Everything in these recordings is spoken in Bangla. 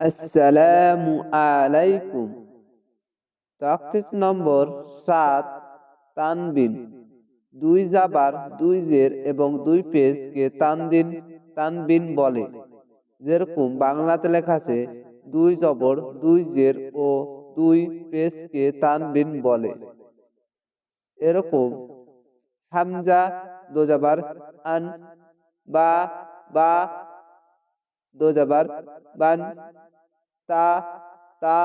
আসসালামু আলাইকুম। তাকতিক নম্বর সাত, তানবিন। দুই জাবার, দুই জের এবং দুই পেজকে তানদিন, তানবিন বলে। যেরকম বাংলাতে লেখা আছে, দুই জবর, দুই জের ও দুই পেজকে তানবিন বলে। এরকম হামজা, দোজাবার, আন, বা বা, দোজাবার, বান তা তা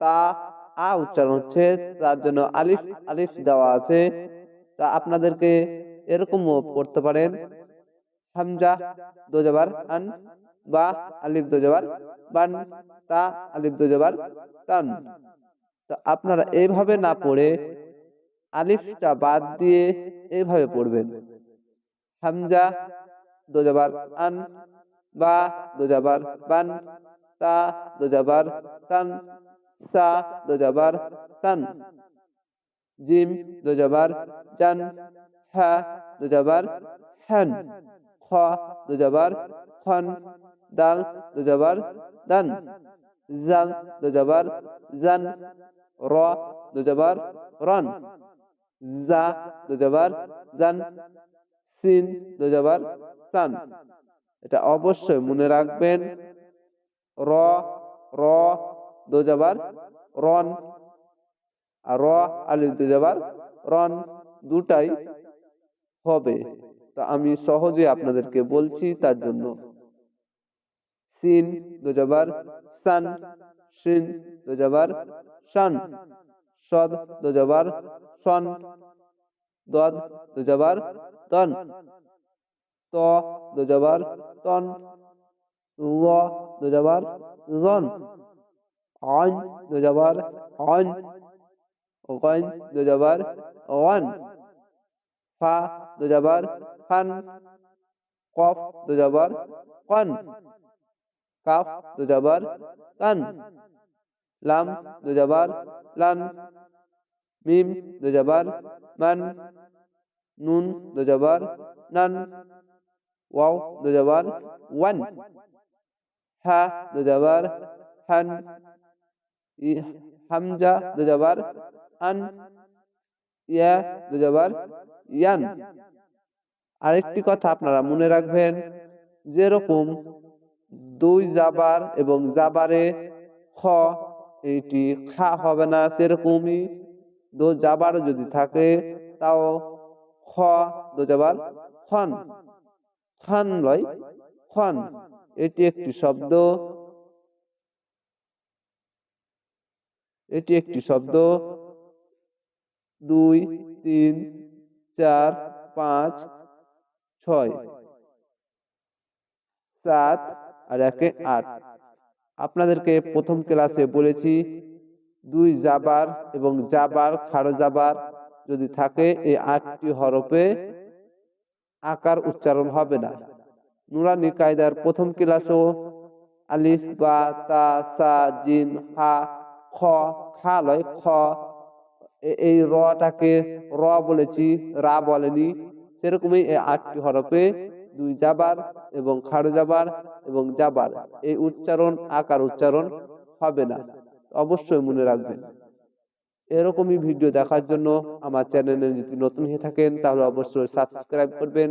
তা, আ উচ্চারণ হচ্ছে, তার জন্য আলিফ আলিফ দেওয়া আছে। তা আপনাদেরকে এরকম করতে পারেন। হামজা, দোজাবার, আন, বা, আলিফ, দোজাবার, বান, তা, আলিফ, দোজাবার, তান। তা আপনারা এইভাবে না পড়ে আলিফটা বাদ দিয়ে এইভাবে পড়বেন। হামজা, দোজাবার, আন, বা, দোজাবার, বান তা দোজাবার তান সা দোজাবার সান জিম দোজাবার জান হা দোজাবার হান খ দোজাবার খন দাল দোজাবার দান জাল দোজাবার জান র দোজাবার রন জা দোজাবার জান সিন দোজাবার সান এটা অবশ্যই মনে রাখবেন র র দোজাবার রন। আর র, আলিফ দোজাবার রন। দুটাই হবে। তা আমি সহজে আপনাদেরকে বলছি তার জন্য। সিন দোজাবার সান। সিন দোজাবার শান সদ দোজাবার সন। দদ দোজাবার তন। ত দোজাবার তন। ল দোজাবার জন আইন দোজাবার আইন গাইন দোজাবার ওয়ান ফা দোজাবার ফান কফ দোজাবার কন কাফ দোজাবার কান লাম দোজাবার লান মিম দোজাবার মান নুন দোজাবার নান ওয়াও দোজাবার ওয়ান হা দোজাবার হান হামজা দোজাবার আন ইয়া দোজাবার ইয়ান। আরেকটি কথা আপনারা মনে রাখবেন, যেরকম দুই জাবার এবং জাবারে খ এইটি খা হবে না সেরকমই। দো জাবার যদি থাকে, তাও খ দো খন। খান লয় খন। এটি একটি শব্দ। এটি একটি শব্দ। দুই তিন চার পাঁচ ছয় সাত আর একে আট। আপনাদেরকে প্রথম ক্লাসে বলেছি দুই জাবার এবং জাবার খাড়ো জাবার যদি থাকে এই আটটি হরফে আকার উচ্চারণ হবে না। নুরানি কায়দার প্রথম ক্লাসও আলিফ, বা, তা, সা জিম হা, খ খা লয়, খ। এই রটাকে র বলেছি, রা বলেনি। সেরকমই এই আটটি হরফে দুই জাবার এবং খাড়ো জাবার এবং জাবার। এই উচ্চারণ আকার উচ্চারণ হবে না। অবশ্যই মনে রাখবেন। এরকমই ভিডিও দেখার জন্য আমার চ্যানেলে যদি নতুন হয়ে থাকেন, তাহলে অবশ্যই সাবস্ক্রাইব করবেন।